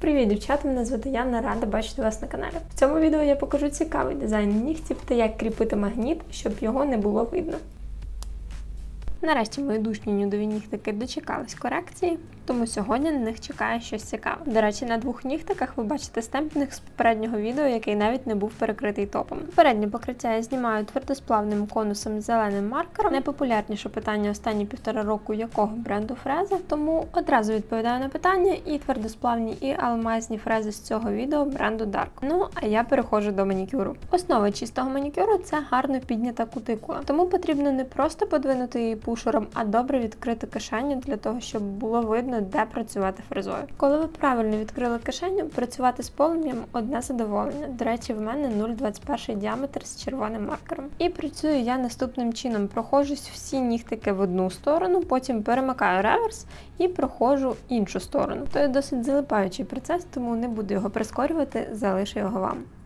Привіт, дівчата! Мене звати Яна, рада бачити вас на каналі. В цьому відео я покажу цікавий дизайн нігтів та як кріпити магніт, щоб його не було видно. Нарешті мої душні нюдові нігтики дочекались корекції, тому сьогодні на них чекає щось цікаве. До речі, на двох нігтиках ви бачите стемпінг з попереднього відео, який навіть не був перекритий топом. Переднє покриття я знімаю твердосплавним конусом з зеленим маркером. Найпопулярніше питання останні півтора року якого бренду фреза, тому одразу відповідаю на питання і твердосплавні, і алмазні фрези з цього відео бренду Dark. Ну а я переходжу до манікюру. Основа чистого манікюру це гарно піднята кутикула, тому потрібно не просто подвинути її пушером, а добре відкрити кишеню для того, щоб було видно, де працювати фрезою. Коли ви правильно відкрили кишеню, працювати з полум'ям одне задоволення. До речі, в мене 0,21 діаметр з червоним маркером. І працюю я наступним чином: проходжусь всі нігтики в одну сторону, потім перемикаю реверс і проходжу іншу сторону. То є досить залипаючий процес, тому не буду його прискорювати, залишу його вам.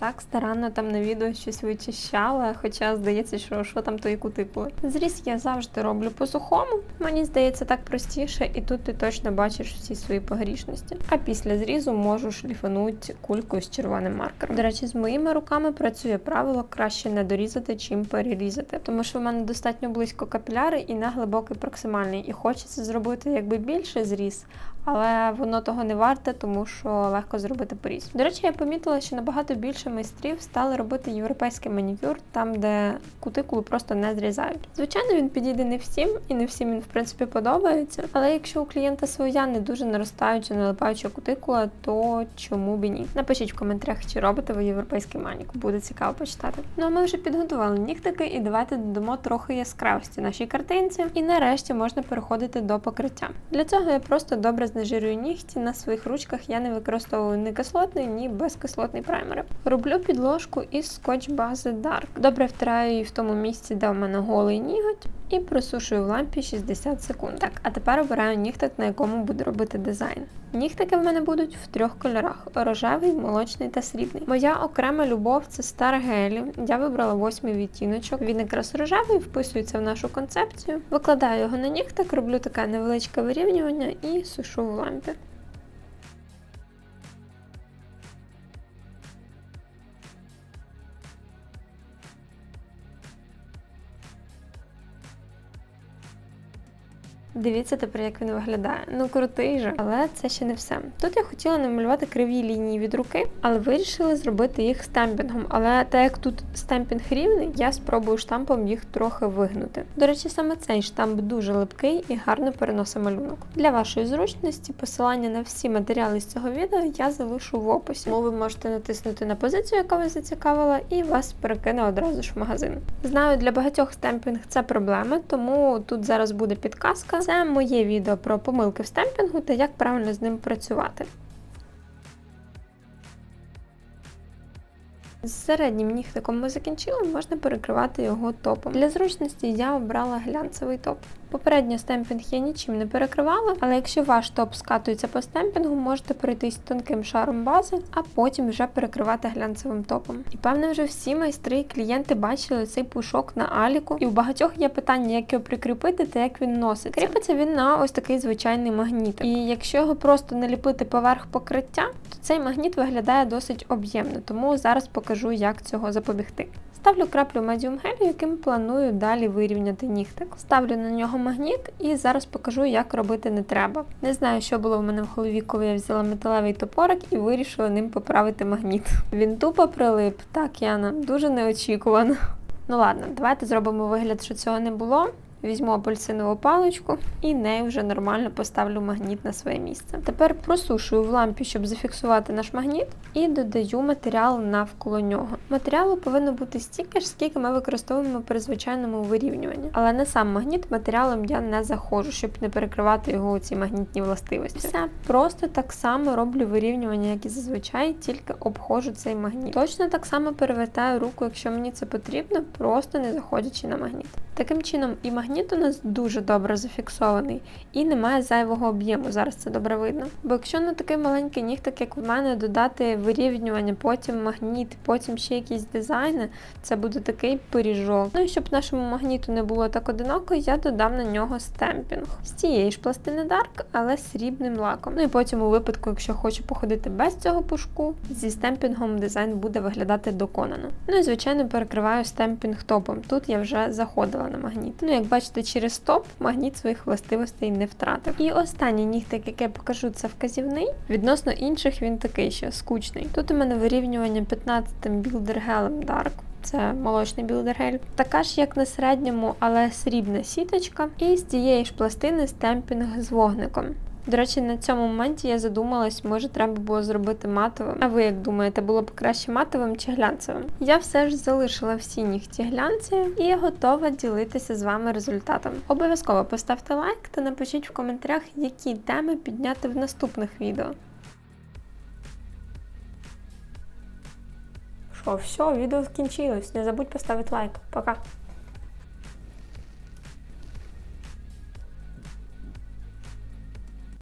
Так старанно там на відео щось вичищала, хоча здається, що що там тої кутикули. Зріз я завжди роблю по-сухому. Мені здається, так простіше, і тут ти точно бачиш всі свої погрішності. А після зрізу можу шліфанути кулькою з червоним маркером. До речі, з моїми руками працює правило краще не дорізати, чим перерізати, тому що в мене достатньо близько капіляри і не глибокий проксимальний. І хочеться зробити якби більше зріз, але воно того не варте, тому що легко зробити поріз. До речі, я помітила, що набагато більше майстрів стали робити європейський манікюр, там де кутикулу просто не зрізають. Звичайно, він підійде не всім, і не всім він в принципі подобається. Але якщо у клієнта своя не дуже наростаюча, налипаюча кутикула, то чому б і ні? Напишіть в коментарях, чи робите ви європейський манік. Буде цікаво почитати. Ну а ми вже підготували нігтики, і давайте додамо трохи яскравості нашій картинці. І нарешті можна переходити до покриття. Для цього я просто добре знежирюю нігті. На своїх ручках я не використовую ні кислотний, ні безкислотний праймер. Роблю підложку із скотч бази Dark. Добре втираю її в тому місці, де в мене голий ніготь, і просушую в лампі 60 секунд. Так, а тепер обираю нігтик, на якому буду робити дизайн. Нігтики в мене будуть в трьох кольорах: рожевий, молочний та срібний. Моя окрема любов це Старгелі. Я вибрала восьмий відтіночок. Він якраз рожевий, вписується в нашу концепцію. Викладаю його на нігтик, роблю таке невеличке вирівнювання і сушу в лампі. Дивіться тепер, як він виглядає. Ну крутий же, але це ще не все. Тут я хотіла намалювати криві лінії від руки, але вирішила зробити їх стемпінгом. Але так як тут стемпінг рівний, я спробую штампом їх трохи вигнути. До речі, саме цей штамп дуже липкий і гарно переносить малюнок. Для вашої зручності посилання на всі матеріали з цього відео я залишу в описі. Тому ви можете натиснути на позицію, яка вас зацікавила, і вас перекине одразу ж в магазин. Знаю, для багатьох стемпінг це проблема, тому тут зараз буде підказка. Це моє відео про помилки в стемпінгу та як правильно з ним працювати. З середнім нігтиком ми закінчили, можна перекривати його топом. Для зручності я обрала глянцевий топ. Попередньо стемпінг я нічим не перекривала, але якщо ваш топ скатується по стемпінгу, можете пройтись тонким шаром бази, а потім вже перекривати глянцевим топом. І певне, вже всі майстри і клієнти бачили цей пушок на аліку, і у багатьох є питання, як його прикріпити та як він носиться. Кріпиться він на ось такий звичайний магніт. І якщо його просто наліпити поверх покриття, то цей магніт виглядає досить об'ємно, тому зараз покажу, як цього запобігти. Ставлю краплю медіум гелю, яким планую далі вирівняти нігтик. Ставлю на нього магніт і зараз покажу, як робити не треба. Не знаю, що було в мене в голові, коли я взяла металевий топорик і вирішила ним поправити магніт. Він тупо прилип. Так, Яна, дуже неочікувано. Ну ладно, давайте зробимо вигляд, що цього не було. Візьму апельсинову паличку і нею вже нормально поставлю магніт на своє місце. Тепер просушую в лампі, щоб зафіксувати наш магніт, і додаю матеріал навколо нього. Матеріалу повинно бути стільки ж, скільки ми використовуємо при звичайному вирівнюванні. Але на сам магніт матеріалом я не заходжу, щоб не перекривати його ці магнітні властивості. Все просто так само роблю вирівнювання, як і зазвичай, тільки обходжу цей магніт. Точно так само перевертаю руку, якщо мені це потрібно, просто не заходячи на магніт. Таким чином, і магніт у нас дуже добре зафіксований і немає зайвого об'єму. Зараз це добре видно. Бо якщо на такий маленький нігтик, як у мене, додати вирівнювання, потім магніт, потім ще якісь дизайни, це буде такий пиріжок. Ну і щоб нашому магніту не було так одиноко, я додам на нього стемпінг з тієї ж пластини Dark, але срібним лаком. Ну і потім, у випадку, якщо хочу походити без цього пушку, зі стемпінгом дизайн буде виглядати доконано. Ну і звичайно перекриваю стемпінг топом. Тут я вже заходила на магніт. Ну, як бачите, через топ магніт своїх властивостей не втратив. І останній нігтик, який я покажу, це вказівний. Відносно інших він такий ще скучний. Тут у мене вирівнювання 15-м білдергелем Dark. Це молочний білдергель. Така ж, як на середньому, але срібна сіточка. І з цієї ж пластини стемпінг з вогником. До речі, на цьому моменті я задумалась, може треба було зробити матовим. А ви як думаєте, було б краще матовим чи глянцевим? Я все ж залишила всі нігті глянцеві і готова ділитися з вами результатом. Обов'язково поставте лайк та напишіть в коментарях, які теми підняти в наступних відео. Що, все, відео скінчилось. Не забудь поставити лайк. Пока.